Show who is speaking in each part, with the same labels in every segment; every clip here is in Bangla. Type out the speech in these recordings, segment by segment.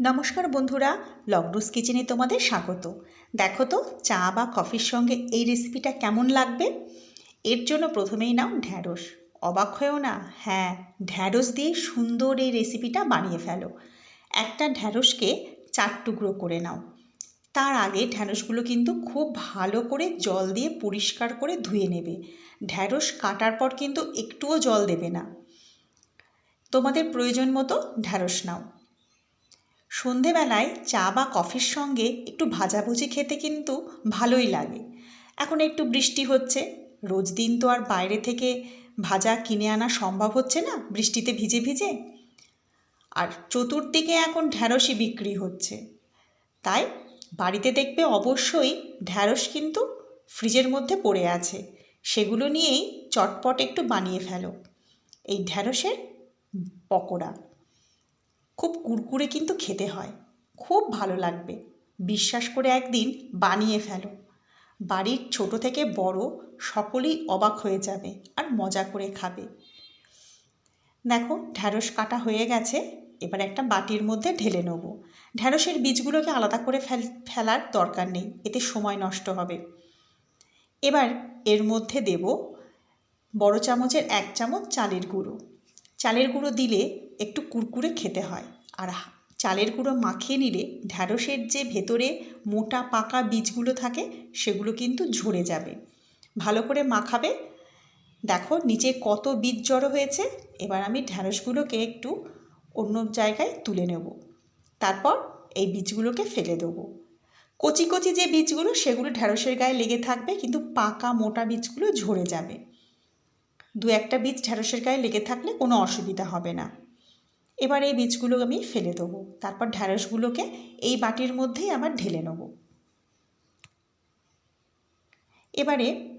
Speaker 1: নমস্কার বন্ধুরা লকডুস কিচেনে তোমাদের স্বাগত। দেখো তো, চা বা কফির সঙ্গে এই রেসিপিটা কেমন লাগবে? এর জন্য প্রথমেই নাও ঢ্যাঁড়স। অবাক হয়েও না? হ্যাঁ ঢ্যাঁড়স দিয়ে সুন্দর এই রেসিপিটা বানিয়ে ফেলো। একটা ঢ্যাঁড়সকে চার টুকরো করে নাও। তার আগে ঢ্যাঁড়সগুলো কিন্তু খুব ভালো করে জল দিয়ে পরিষ্কার করে ধুয়ে নেবে। ঢ্যাঁড়স কাটার পর কিন্তু একটুও জল দেবে না। তোমাদের প্রয়োজন মতো ঢ্যাঁড়স নাও। সন্ধেবেলায় চা বা কফির সঙ্গে একটু ভাজাভুজি খেতে কিন্তু ভালোই লাগে। এখন একটু বৃষ্টি হচ্ছে রোজ দিন তো আর বাইরে থেকে ভাজা কিনে আনা সম্ভব হচ্ছে না, বৃষ্টিতে ভিজে ভিজে। আর চতুর্দিকে এখন ঢ্যাঁড়সই বিক্রি হচ্ছে। তাই বাড়িতে দেখবে অবশ্যই ঢ্যাঁড়স কিন্তু ফ্রিজের মধ্যে পড়ে আছে। সেগুলো নিয়েই চটপট একটু বানিয়ে ফেলো। এই ঢ্যাঁড়সের পকোড়া। খুব কুরকুরে কিন্তু খেতে হয়। খুব ভালো লাগবে। বিশ্বাস করে একদিন বানিয়ে ফেলো। বাড়ির ছোট থেকে বড় সকলেই অবাক হয়ে যাবে আর মজা করে খাবে। দেখো, ঢ্যাঁড়স কাটা হয়ে গেছে। এবার একটা বাটির মধ্যে ঢেলে নেব। ঢ্যাঁড়সের বীজগুলোকে আলাদা করে ফেল, ফেলার দরকার নেই। এতে সময় নষ্ট হবে। এবার এর মধ্যে দেব বড় চামচের এক চামচ চালের গুঁড়ো। চালের গুঁড়ো দিলে একটু কুরকুরে খেতে হয়। আর চালের গুঁড়ো মাখিয়ে নিলে ঢ্যাঁড়সের যে ভেতরে মোটা পাকা বীজগুলো থাকে, সেগুলো কিন্তু ঝরে যাবে। ভালো করে মাখাবে। দেখো নিচে কত বীজ জড়ো হয়েছে। এবার আমি ঢ্যাঁড়সগুলোকে একটু অন্য জায়গায় তুলে নেব। তারপর এই বীজগুলোকে ফেলে দেবো। কচি কচি যে বীজগুলো, সেগুলো ঢ্যাঁড়সের গায়ে লেগে থাকবে, কিন্তু পাকা মোটা বীজগুলো ঝরে যাবে। দু একটা বীজ ঢ্যাঁড়সের গায়ে লেগে থাকলে কোনো অসুবিধা হবে না। এবার এই বীজগুলো আমি ফেলে দেবো। তারপর ঢ্যাঁড়সগুলোকে এই বাটির মধ্যেই আবার ঢেলে নেব। এবারে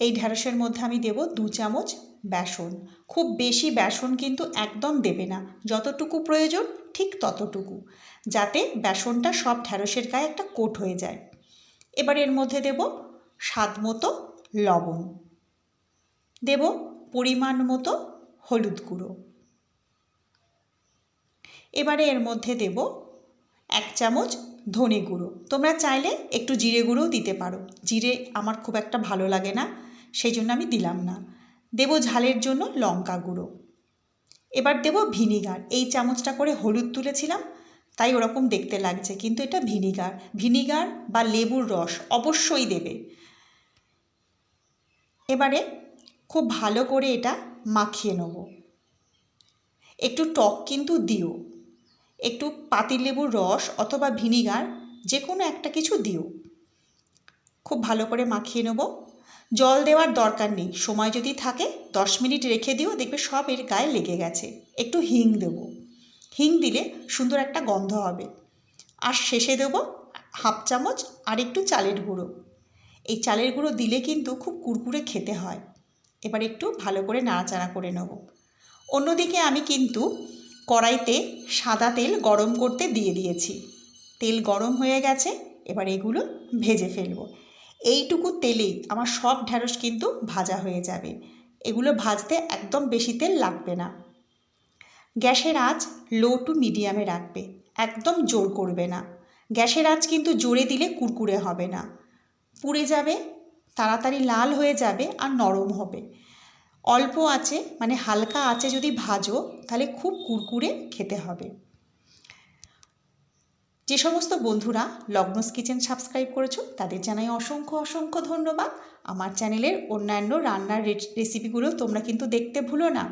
Speaker 1: এই ঢ্যাঁড়সের মধ্যে আমি দেব দু চামচ বেসন। খুব বেশি বেসন কিন্তু একদম দেবে না। যতটুকু প্রয়োজন ঠিক ততটুকু, যাতে বেসনটা সব ঢ্যাঁড়সের গায়ে একটা কোট হয়ে যায়। এবার এর মধ্যে দেব স্বাদ মতো লবণ। দেব পরিমাণ মতো হলুদ গুঁড়ো। এবারে এর মধ্যে দেব এক চামচ ধনে গুঁড়ো। তোমরা চাইলে একটু জিরে গুঁড়োও দিতে পারো। জিরে আমার খুব একটা ভালো লাগে না, সেই জন্য আমি দিলাম না। দেব ঝালের জন্য লঙ্কা গুঁড়ো। এবার দেব ভিনিগার। এই চামচটা করে হলুদ তুলেছিলাম, তাই ওরকম দেখতে লাগছে, কিন্তু এটা ভিনিগার। ভিনিগার বা লেবুর রস অবশ্যই দেবে। এবারে খুব ভালো করে এটা মাখিয়ে নেব। একটু টক কিন্তু দিও। একটু পাতিলেবুর রস অথবা ভিনিগার যে কোনো একটা কিছু দিও। খুব ভালো করে মাখিয়ে নেব। জল দেওয়ার দরকার নেই, সময় যদি থাকে দশ মিনিট রেখে দিও, দেখবে সব এর গায়ে লেগে গেছে। একটু হিং দেব। হিং দিলে সুন্দর একটা গন্ধ হবে। আর শেষে দেব হাফ চামচ আর একটু চালের গুঁড়ো। এই চালের গুঁড়ো দিলে কিন্তু খুব কুরকুরে খেতে হয়। এবার একটু ভালো করে নাড়াচাড়া করে নেব। অন্যদিকে আমি কিন্তু কড়াইতে সাদা তেল গরম করতে দিয়ে দিয়েছি। তেল গরম হয়ে গেছে, এবার এগুলো ভেজে ফেলব। এইটুকু তেলেই আমার সব ঢ্যাঁড়স কিন্তু ভাজা হয়ে যাবে। এগুলো ভাজতে একদম বেশি তেল লাগবে না। গ্যাসের আঁচ লো টু মিডিয়ামে রাখবে, একদম জোর করবে না। গ্যাসের আঁচ কিন্তু জোরে দিলে কুরকুরে হবে না। পুড়ে যাবে, তাড়াতাড়ি লাল হয়ে যাবে আর নরম হবে। অল্প আছে মানে হালকা আছে যদি ভাজো, তাহলে খুব কুরকুরে খেতে হবে। যে সমস্ত বন্ধুরা লগ্নস কিচেন সাবস্ক্রাইব করেছ, তাদের জানাই অসংখ্য অসংখ্য ধন্যবাদ। আমার চ্যানেলের অন্যান্য রান্নার রেসিপিগুলো তোমরা কিন্তু দেখতে ভুলো না।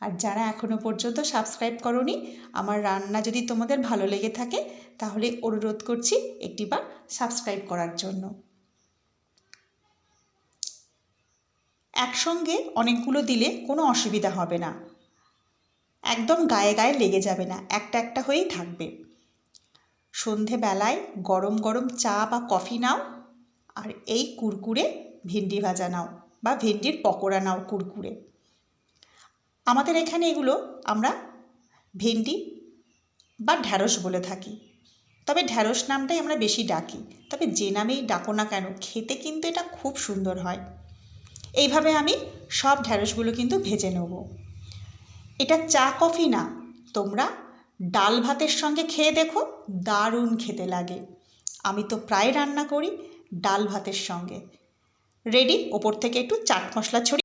Speaker 1: আর যারা এখনও পর্যন্ত সাবস্ক্রাইব করনি, আমার রান্না যদি তোমাদের ভালো লেগে থাকে, তাহলে অনুরোধ করছি একটিবার সাবস্ক্রাইব করার জন্য। একসঙ্গে অনেকগুলো দিলে কোনো অসুবিধা হবে না। একদম গায়ে গায়ে লেগে যাবে না, একটা একটা হয়েই থাকবে। সন্ধেবেলায় গরম গরম চা বা কফি নাও, আর এই কুরকুরে ভেন্ডি ভাজা নাও বা ভেন্ডির পকোড়া নাও কুরকুরে। আমাদের এখানে এগুলো আমরা ভেন্ডি বা ঢ্যাঁড়স বলে থাকি। তবে ঢ্যাঁড়স নামটাই আমরা বেশি ডাকি, তবে যে নামেই ডাকো না কেন, খেতে কিন্তু এটা খুব সুন্দর হয়। এইভাবে আমি সব ঢ্যাঁড়সগুলো কিন্তু ভেজে নেব। এটা চা কফি না, তোমরা ডাল ভাতের সঙ্গে খেয়ে দেখো, দারুণ খেতে লাগে। আমি তো প্রায় রান্না করি ডাল ভাতের সঙ্গে। রেডি ওপর থেকে একটু চাট মশলা ছড়িয়ে